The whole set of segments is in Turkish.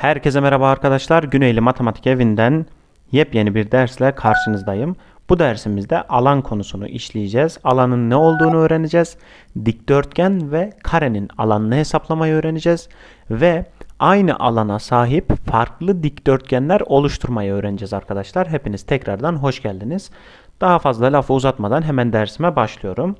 Herkese merhaba arkadaşlar. Güneyli Matematik Evi'nden yepyeni bir dersle karşınızdayım. Bu dersimizde alan konusunu işleyeceğiz. Alanın ne olduğunu öğreneceğiz. Dikdörtgen ve karenin alanını hesaplamayı öğreneceğiz. Ve aynı alana sahip farklı dikdörtgenler oluşturmayı öğreneceğiz arkadaşlar. Hepiniz tekrardan hoş geldiniz. Daha fazla lafı uzatmadan hemen dersime başlıyorum.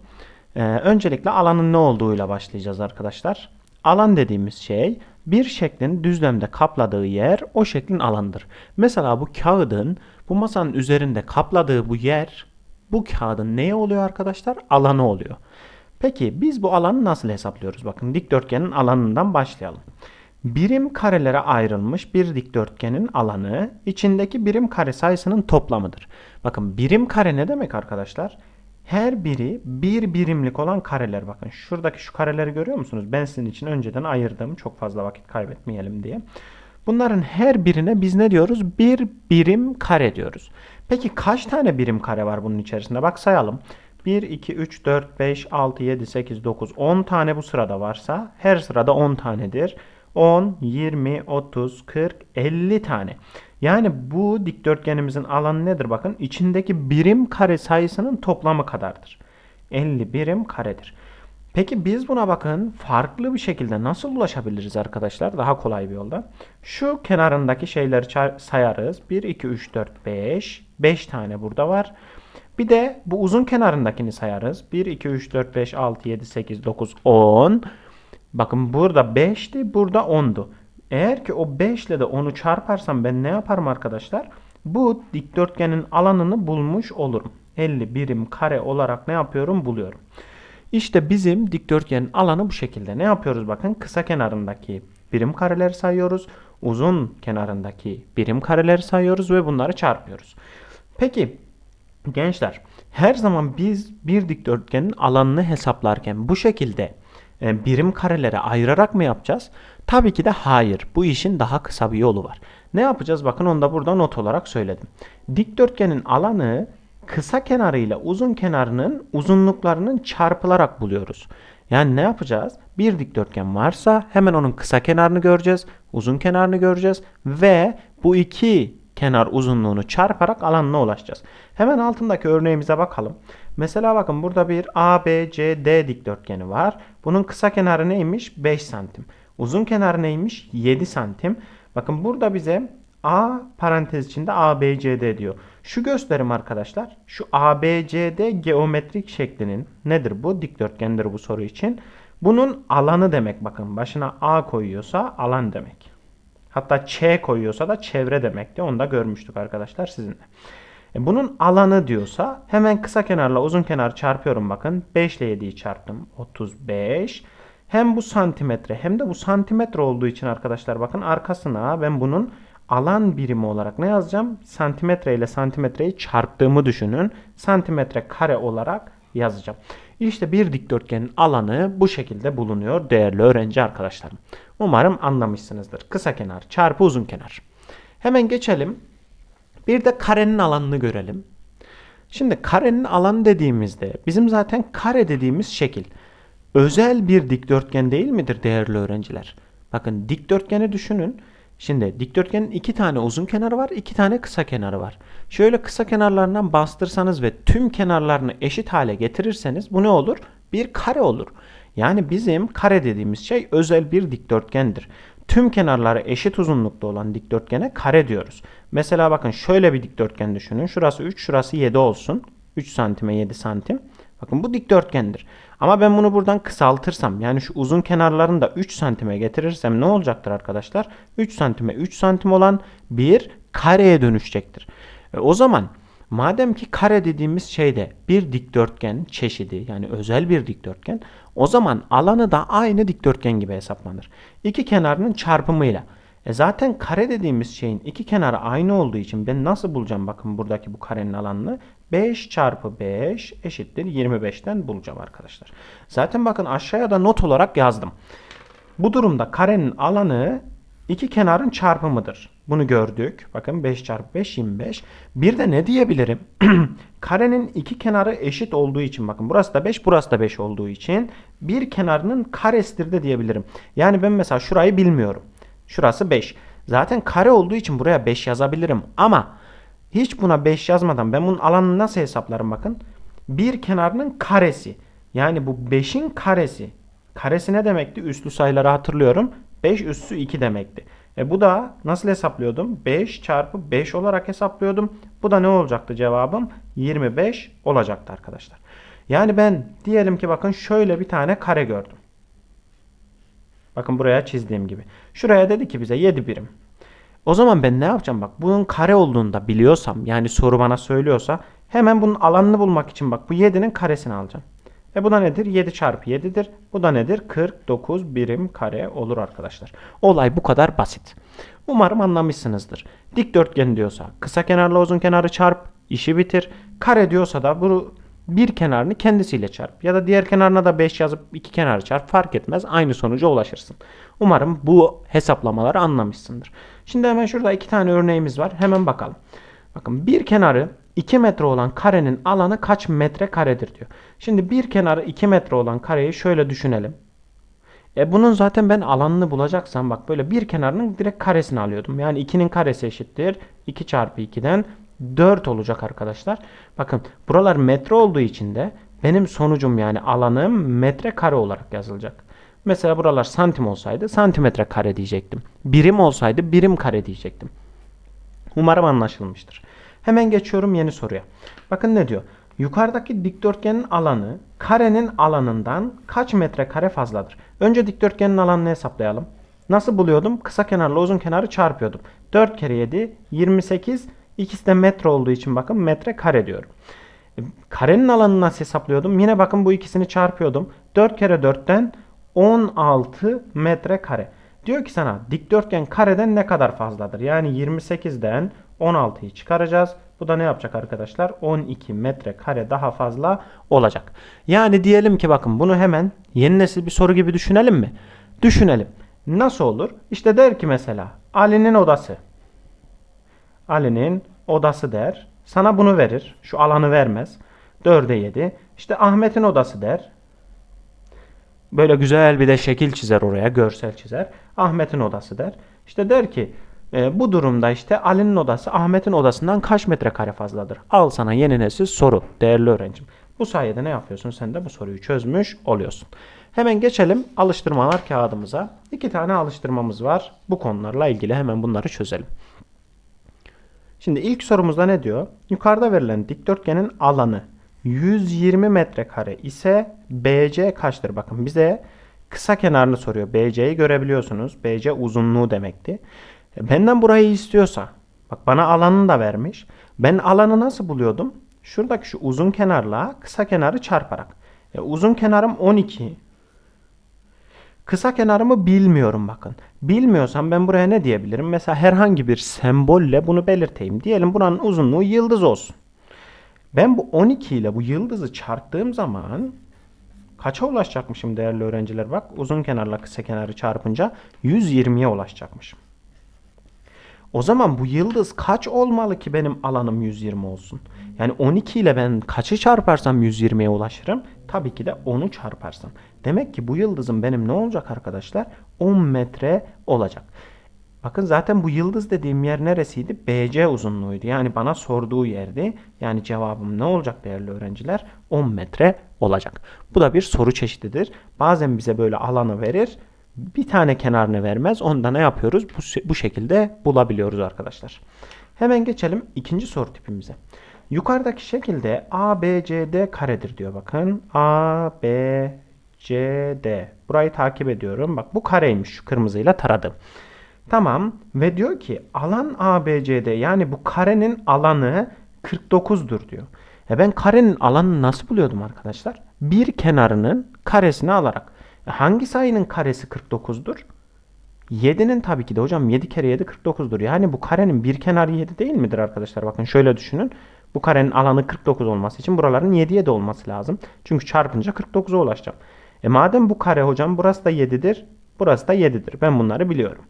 Ee, öncelikle alanın ne olduğuyla başlayacağız arkadaşlar. Alan dediğimiz şey bir şeklin düzlemde kapladığı yer o şeklin alanıdır. Mesela bu kağıdın bu masanın üzerinde kapladığı bu yer bu kağıdın neye oluyor arkadaşlar? Alanı oluyor. Peki biz bu alanı nasıl hesaplıyoruz? Bakın dikdörtgenin alanından başlayalım. Birim karelere ayrılmış bir dikdörtgenin alanı içindeki birim kare sayısının toplamıdır. Bakın birim kare ne demek arkadaşlar? Her biri bir birimlik olan kareler. Bakın şuradaki şu kareleri görüyor musunuz? Ben sizin için önceden ayırdım. Çok fazla vakit kaybetmeyelim diye. Bunların her birine biz ne diyoruz? Bir birim kare diyoruz. Peki kaç tane birim kare var bunun içerisinde? Bak sayalım. 1, 2, 3, 4, 5, 6, 7, 8, 9, 10 tane bu sırada varsa her sırada 10 tanedir. 10, 20, 30, 40, 50 tane. Yani bu dikdörtgenimizin alanı nedir? Bakın içindeki birim kare sayısının toplamı kadardır. 50 birim karedir. Peki biz buna bakın farklı bir şekilde nasıl ulaşabiliriz arkadaşlar? Daha kolay bir yolda. Şu kenarındaki şeyleri sayarız. 1, 2, 3, 4, 5. 5 tane burada var. Bir de bu uzun kenarındakini sayarız. 1, 2, 3, 4, 5, 6, 7, 8, 9, 10. Bakın burada 5'ti, burada 10'du. Eğer ki o 5 ile de 10'u çarparsam ben ne yaparım arkadaşlar? Bu dikdörtgenin alanını bulmuş olurum. 50 birim kare olarak ne yapıyorum? Buluyorum. İşte bizim dikdörtgenin alanı bu şekilde. Ne yapıyoruz bakın? Kısa kenarındaki birim kareleri sayıyoruz. Uzun kenarındaki birim kareleri sayıyoruz ve bunları çarpıyoruz. Peki gençler her zaman biz bir dikdörtgenin alanını hesaplarken bu şekilde e, birim karelere ayırarak mı yapacağız? Tabii ki de hayır. Bu işin daha kısa bir yolu var. Ne yapacağız? Bakın onu da burada not olarak söyledim. Dikdörtgenin alanı kısa kenarı ile uzun kenarının uzunluklarının çarpılarak buluyoruz. Yani ne yapacağız? Bir dikdörtgen varsa hemen onun kısa kenarını göreceğiz, uzun kenarını göreceğiz ve bu iki kenar uzunluğunu çarparak alanına ulaşacağız. Hemen altındaki örneğimize bakalım. Mesela bakın burada bir ABCD dikdörtgeni var. Bunun kısa kenarı neymiş? 5 santim. Uzun kenarı neymiş? 7 santim. Bakın burada bize A parantez içinde ABCD diyor. Şu gösterim arkadaşlar. Şu ABCD geometrik şeklinin nedir bu? Dikdörtgendir bu soru için. Bunun alanı demek bakın. Başına A koyuyorsa alan demek. Hatta Ç koyuyorsa da çevre demekti. Onu da görmüştük arkadaşlar sizinle. E bunun alanı diyorsa hemen kısa kenarla uzun kenar çarpıyorum bakın. 5 ile 7'yi çarptım. 35. Hem bu santimetre hem de bu santimetre olduğu için arkadaşlar bakın arkasına ben bunun alan birimi olarak ne yazacağım? Santimetre ile santimetreyi çarptığımı düşünün. Santimetre kare olarak yazacağım. İşte bir dikdörtgenin alanı bu şekilde bulunuyor değerli öğrenci arkadaşlarım. Umarım anlamışsınızdır. Kısa kenar çarpı uzun kenar. Hemen geçelim. Bir de karenin alanını görelim. Şimdi karenin alanı dediğimizde bizim zaten kare dediğimiz şekil özel bir dikdörtgen değil midir değerli öğrenciler? Bakın dikdörtgeni düşünün. Şimdi dikdörtgenin iki tane uzun kenarı var, iki tane kısa kenarı var. Şöyle kısa kenarlarından bastırsanız ve tüm kenarlarını eşit hale getirirseniz bu ne olur? Bir kare olur. Yani bizim kare dediğimiz şey özel bir dikdörtgendir. Tüm kenarları eşit uzunlukta olan dikdörtgene kare diyoruz. Mesela bakın şöyle bir dikdörtgen düşünün. Şurası 3, şurası 7 olsun. 3 santime 7 santim. Bakın bu dikdörtgendir. Ama ben bunu buradan kısaltırsam yani şu uzun kenarlarını da 3 santime getirirsem ne olacaktır arkadaşlar? 3 santime 3 santim olan bir kareye dönüşecektir. E o zaman madem ki kare dediğimiz şeyde bir dikdörtgen çeşidi yani özel bir dikdörtgen o zaman alanı da aynı dikdörtgen gibi hesaplanır. İki kenarının çarpımıyla. E zaten kare dediğimiz şeyin iki kenarı aynı olduğu için ben nasıl bulacağım bakın buradaki bu karenin alanını? 5 çarpı 5 eşittir 25'ten bulacağım arkadaşlar. Zaten bakın aşağıya da not olarak yazdım. Bu durumda karenin alanı iki kenarın çarpımıdır. Bunu gördük. Bakın 5 çarpı 5 25. Bir de ne diyebilirim? Karenin iki kenarı eşit olduğu için bakın burası da 5 burası da 5 olduğu için bir kenarının karesidir de diyebilirim. Yani ben mesela şurayı bilmiyorum. Şurası 5. Zaten kare olduğu için buraya 5 yazabilirim. Ama hiç buna 5 yazmadan ben bunun alanını nasıl hesaplarım bakın. Bir kenarının karesi. Yani bu 5'in karesi. Karesi ne demekti? Üslü sayıları hatırlıyorum. 5 üssü 2 demekti. E bu da nasıl hesaplıyordum? 5 çarpı 5 olarak hesaplıyordum. Bu da ne olacaktı cevabım? 25 olacaktı arkadaşlar. Yani ben diyelim ki bakın şöyle bir tane kare gördüm. Bakın buraya çizdiğim gibi. Şuraya dedi ki bize 7 birim. O zaman ben ne yapacağım bak bunun kare olduğunu da biliyorsam yani soru bana söylüyorsa hemen bunun alanını bulmak için bak bu 7'nin karesini alacağım. E bu da nedir? 7 çarpı 7'dir. Bu da nedir? 49 birim kare olur arkadaşlar. Olay bu kadar basit. Umarım anlamışsınızdır. Dikdörtgen diyorsa kısa kenarla uzun kenarı çarp, işi bitir. Kare diyorsa da bu bir kenarını kendisiyle çarp. Ya da diğer kenarına da 5 yazıp iki kenarı çarp fark etmez. Aynı sonuca ulaşırsın. Umarım bu hesaplamaları anlamışsındır. Şimdi hemen şurada iki tane örneğimiz var. Hemen bakalım. Bakın bir kenarı 2 metre olan karenin alanı kaç metre karedir diyor. Şimdi bir kenarı 2 metre olan kareyi şöyle düşünelim. E bunun zaten ben alanını bulacaksam bak böyle bir kenarının direkt karesini alıyordum. Yani 2'nin karesi eşittir. 2 çarpı 2'den 4 olacak arkadaşlar. Bakın buralar metre olduğu için de benim sonucum yani alanım metre kare olarak yazılacak. Mesela buralar santim olsaydı santimetre kare diyecektim. Birim olsaydı birim kare diyecektim. Umarım anlaşılmıştır. Hemen geçiyorum yeni soruya. Bakın ne diyor? Yukarıdaki dikdörtgenin alanı karenin alanından kaç metre kare fazladır? Önce dikdörtgenin alanını hesaplayalım. Nasıl buluyordum? Kısa kenarla uzun kenarı çarpıyordum. 4 kere 7 28 İkisi de metre olduğu için bakın metre kare diyorum. E, karenin alanını nasıl hesaplıyordum? Yine bakın bu ikisini çarpıyordum. 4 kere 4'ten 16 metre kare. Diyor ki sana dikdörtgen kareden ne kadar fazladır? Yani 28'den 16'yı çıkaracağız. Bu da ne yapacak arkadaşlar? 12 metre kare daha fazla olacak. Yani diyelim ki bakın bunu hemen yeni nesil bir soru gibi düşünelim mi? Düşünelim. Nasıl olur? İşte der ki mesela Ali'nin odası. Ali'nin odası der. Sana bunu verir. Şu alanı vermez. 4'e 7. İşte Ahmet'in odası der. Böyle güzel bir de şekil çizer oraya. Görsel çizer. Ahmet'in odası der. İşte der ki e, bu durumda işte Ali'nin odası Ahmet'in odasından kaç metrekare fazladır? Al sana yeni nesil soru değerli öğrencim. Bu sayede ne yapıyorsun? Sen de bu soruyu çözmüş oluyorsun. Hemen geçelim alıştırmalar kağıdımıza. İki tane alıştırmamız var. Bu konularla ilgili hemen bunları çözelim. Şimdi ilk sorumuzda ne diyor? Yukarıda verilen dikdörtgenin alanı 120 metrekare ise BC kaçtır? Bakın bize kısa kenarını soruyor. BC'yi görebiliyorsunuz. BC uzunluğu demekti. E, benden burayı istiyorsa bak bana alanını da vermiş. Ben alanı nasıl buluyordum? Şuradaki şu uzun kenarla kısa kenarı çarparak. E, uzun kenarım 12. Kısa kenarımı bilmiyorum bakın. Bilmiyorsam ben buraya ne diyebilirim? Mesela herhangi bir sembolle bunu belirteyim. Diyelim buranın uzunluğu yıldız olsun. Ben bu 12 ile bu yıldızı çarptığım zaman kaça ulaşacakmışım değerli öğrenciler? Bak uzun kenarla kısa kenarı çarpınca 120'ye ulaşacakmışım. O zaman bu yıldız kaç olmalı ki benim alanım 120 olsun? Yani 12 ile ben kaçı çarparsam 120'ye ulaşırım? Tabii ki de 10'u çarparsam. Demek ki bu yıldızın benim ne olacak arkadaşlar? 10 metre olacak. Bakın zaten bu yıldız dediğim yer neresiydi? BC uzunluğuydu. Yani bana sorduğu yerdi. Yani cevabım ne olacak değerli öğrenciler? 10 metre olacak. Bu da bir soru çeşididir. Bazen bize böyle alanı verir. Bir tane kenarını vermez. Onda ne yapıyoruz? Bu, bu şekilde bulabiliyoruz arkadaşlar. Hemen geçelim ikinci soru tipimize. Yukarıdaki şekilde ABCD karedir diyor bakın. ABCD. Burayı takip ediyorum. Bak bu kareymiş şu kırmızıyla taradım. Tamam ve diyor ki alan ABCD yani bu karenin alanı 49'dur diyor. E ben karenin alanını nasıl buluyordum arkadaşlar? Bir kenarının karesini alarak. E hangi sayının karesi 49'dur? 7'nin tabii ki de hocam 7 kere 7 49'dur. Yani bu karenin bir kenarı 7 değil midir arkadaşlar? Bakın şöyle düşünün. Bu karenin alanı 49 olması için buraların 7'ye de olması lazım. Çünkü çarpınca 49'a ulaşacağım. E madem bu kare hocam burası da 7'dir. Burası da 7'dir. Ben bunları biliyorum.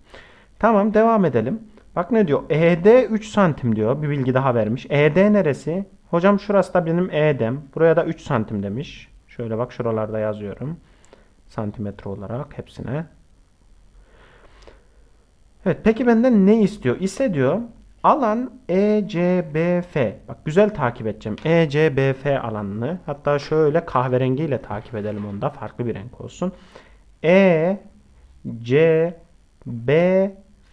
Tamam devam edelim. Bak ne diyor? ED 3 santim diyor. Bir bilgi daha vermiş. ED neresi? Hocam şurası da benim ED'm. Buraya da 3 santim demiş. Şöyle bak şuralarda yazıyorum. Santimetre olarak hepsine. Evet peki benden ne istiyor? İse diyor alan ECBF. Bak güzel takip edeceğim. ECBF alanını. Hatta şöyle kahverengiyle takip edelim onu da. Farklı bir renk olsun. E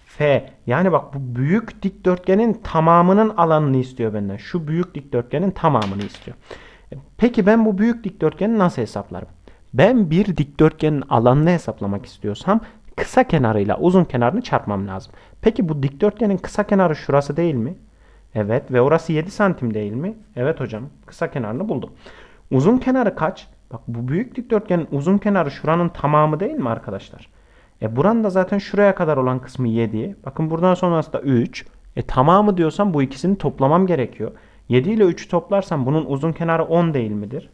F. Yani bak bu büyük dikdörtgenin tamamının alanını istiyor benden. Şu büyük dikdörtgenin tamamını istiyor. E, Peki ben bu büyük dikdörtgeni nasıl hesaplarım? Ben bir dikdörtgenin alanını hesaplamak istiyorsam kısa kenarıyla uzun kenarını çarpmam lazım. Peki bu dikdörtgenin kısa kenarı şurası değil mi? Evet ve orası 7 santim değil mi? Evet hocam kısa kenarını buldum. Uzun kenarı kaç? Bak bu büyük dikdörtgenin uzun kenarı şuranın tamamı değil mi arkadaşlar? E buranın da zaten şuraya kadar olan kısmı 7. Bakın buradan sonrası da 3. E tamamı diyorsam bu ikisini toplamam gerekiyor. 7 ile 3'ü toplarsam bunun uzun kenarı 10 değil midir?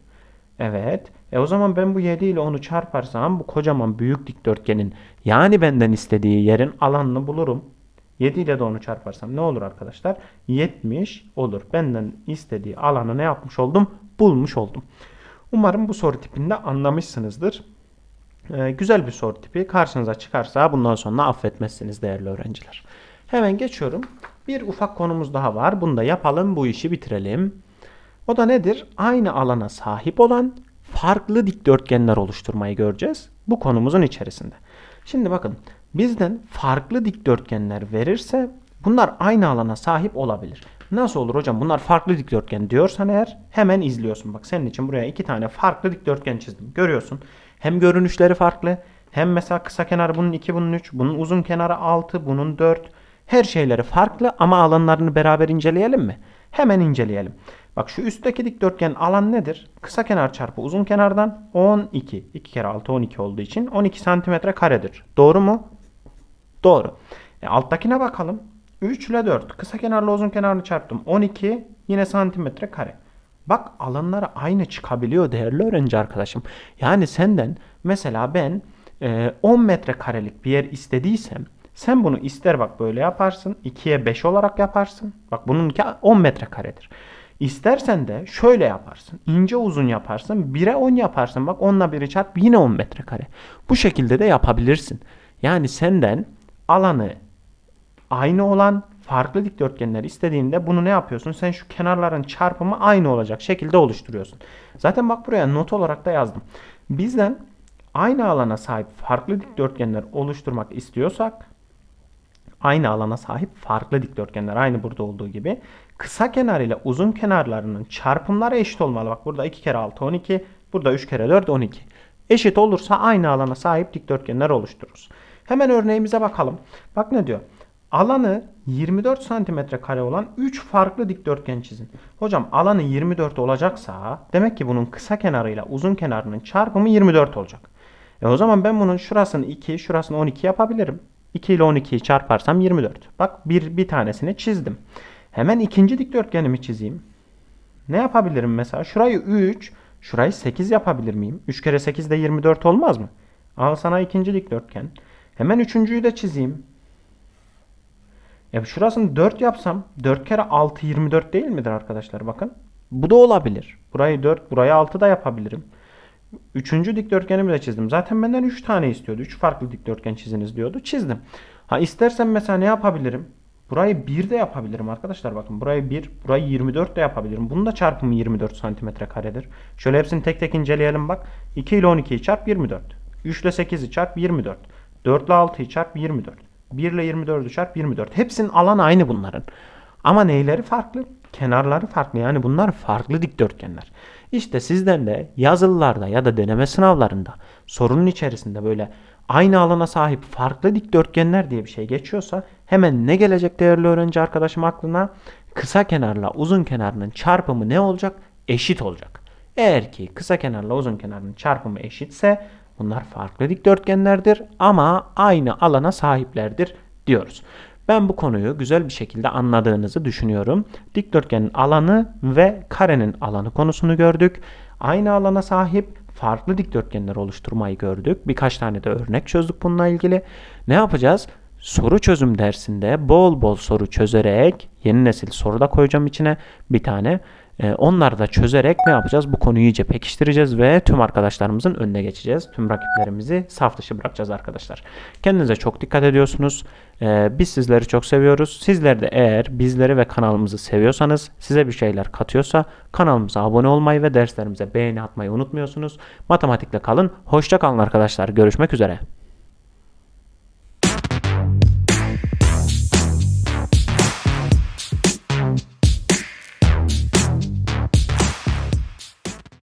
Evet. E o zaman ben bu 7 ile 10'u çarparsam bu kocaman büyük dikdörtgenin yani benden istediği yerin alanını bulurum. 7 ile de onu çarparsam ne olur arkadaşlar? 70 olur. Benden istediği alanı ne yapmış oldum? Bulmuş oldum. Umarım bu soru tipinde anlamışsınızdır. Ee, güzel bir soru tipi. Karşınıza çıkarsa bundan sonra affetmezsiniz değerli öğrenciler. Hemen geçiyorum. Bir ufak konumuz daha var. Bunu da yapalım. Bu işi bitirelim. O da nedir? Aynı alana sahip olan farklı dikdörtgenler oluşturmayı göreceğiz. Bu konumuzun içerisinde. Şimdi bakın bizden farklı dikdörtgenler verirse bunlar aynı alana sahip olabilir. Nasıl olur hocam bunlar farklı dikdörtgen diyorsan eğer hemen izliyorsun. Bak senin için buraya iki tane farklı dikdörtgen çizdim. Görüyorsun. Hem görünüşleri farklı hem mesela kısa kenarı bunun 2 bunun 3 bunun uzun kenarı 6 bunun 4 her şeyleri farklı ama alanlarını beraber inceleyelim mi? Hemen inceleyelim. Bak şu üstteki dikdörtgen alan nedir? Kısa kenar çarpı uzun kenardan 12. 2 kere 6 12 olduğu için 12 santimetre karedir. Doğru mu? Doğru. E, alttakine bakalım. 3 ile 4. Kısa kenarla uzun kenarını çarptım. 12 yine santimetre kare. Bak alanları aynı çıkabiliyor değerli öğrenci arkadaşım. Yani senden mesela ben e, 10 metrekarelik bir yer istediysem sen bunu ister bak böyle yaparsın. 2'ye 5 olarak yaparsın. Bak bununki 10 metrekaredir. İstersen de şöyle yaparsın. İnce uzun yaparsın. 1'e 10 yaparsın. Bak 10'la 1'i çarp yine 10 metrekare. Bu şekilde de yapabilirsin. Yani senden alanı aynı olan farklı dikdörtgenler istediğinde bunu ne yapıyorsun? Sen şu kenarların çarpımı aynı olacak şekilde oluşturuyorsun. Zaten bak buraya not olarak da yazdım. Bizden aynı alana sahip farklı dikdörtgenler oluşturmak istiyorsak aynı alana sahip farklı dikdörtgenler aynı burada olduğu gibi kısa kenar ile uzun kenarlarının çarpımları eşit olmalı. Bak burada 2 kere 6 12, burada 3 kere 4 12. Eşit olursa aynı alana sahip dikdörtgenler oluştururuz. Hemen örneğimize bakalım. Bak ne diyor? Alanı 24 santimetre kare olan 3 farklı dikdörtgen çizin. Hocam alanı 24 olacaksa demek ki bunun kısa kenarıyla uzun kenarının çarpımı 24 olacak. E o zaman ben bunun şurasını 2, şurasını 12 yapabilirim. 2 ile 12'yi çarparsam 24. Bak bir, bir tanesini çizdim. Hemen ikinci dikdörtgenimi çizeyim. Ne yapabilirim mesela? Şurayı 3, şurayı 8 yapabilir miyim? 3 kere 8 de 24 olmaz mı? Al sana ikinci dikdörtgen. Hemen üçüncüyü de çizeyim. Ya şurasını 4 yapsam 4 kere 6 24 değil midir arkadaşlar bakın. Bu da olabilir. Burayı 4 burayı 6 da yapabilirim. Üçüncü dikdörtgenimi de çizdim. Zaten benden 3 tane istiyordu. 3 farklı dikdörtgen çiziniz diyordu. Çizdim. Ha istersen mesela ne yapabilirim? Burayı 1 de yapabilirim arkadaşlar. Bakın burayı 1, burayı 24 de yapabilirim. Bunun da çarpımı 24 santimetre karedir. Şöyle hepsini tek tek inceleyelim bak. 2 ile 12'yi çarp 24. 3 ile 8'i çarp 24. 4 ile 6'yı çarp 24. 1 ile 24'ü çarp 24. Hepsinin alanı aynı bunların. Ama neyleri farklı? Kenarları farklı. Yani bunlar farklı dikdörtgenler. İşte sizden de yazılılarda ya da deneme sınavlarında sorunun içerisinde böyle aynı alana sahip farklı dikdörtgenler diye bir şey geçiyorsa hemen ne gelecek değerli öğrenci arkadaşım aklına? Kısa kenarla uzun kenarının çarpımı ne olacak? Eşit olacak. Eğer ki kısa kenarla uzun kenarının çarpımı eşitse bunlar farklı dikdörtgenlerdir ama aynı alana sahiplerdir diyoruz. Ben bu konuyu güzel bir şekilde anladığınızı düşünüyorum. Dikdörtgenin alanı ve karenin alanı konusunu gördük. Aynı alana sahip farklı dikdörtgenler oluşturmayı gördük. Birkaç tane de örnek çözdük bununla ilgili. Ne yapacağız? Soru çözüm dersinde bol bol soru çözerek yeni nesil soru da koyacağım içine bir tane. E, onları da çözerek ne yapacağız? Bu konuyu iyice pekiştireceğiz ve tüm arkadaşlarımızın önüne geçeceğiz. Tüm rakiplerimizi saf dışı bırakacağız arkadaşlar. Kendinize çok dikkat ediyorsunuz. E, biz sizleri çok seviyoruz. Sizler de eğer bizleri ve kanalımızı seviyorsanız, size bir şeyler katıyorsa kanalımıza abone olmayı ve derslerimize beğeni atmayı unutmuyorsunuz. Matematikle kalın. Hoşça kalın arkadaşlar. Görüşmek üzere.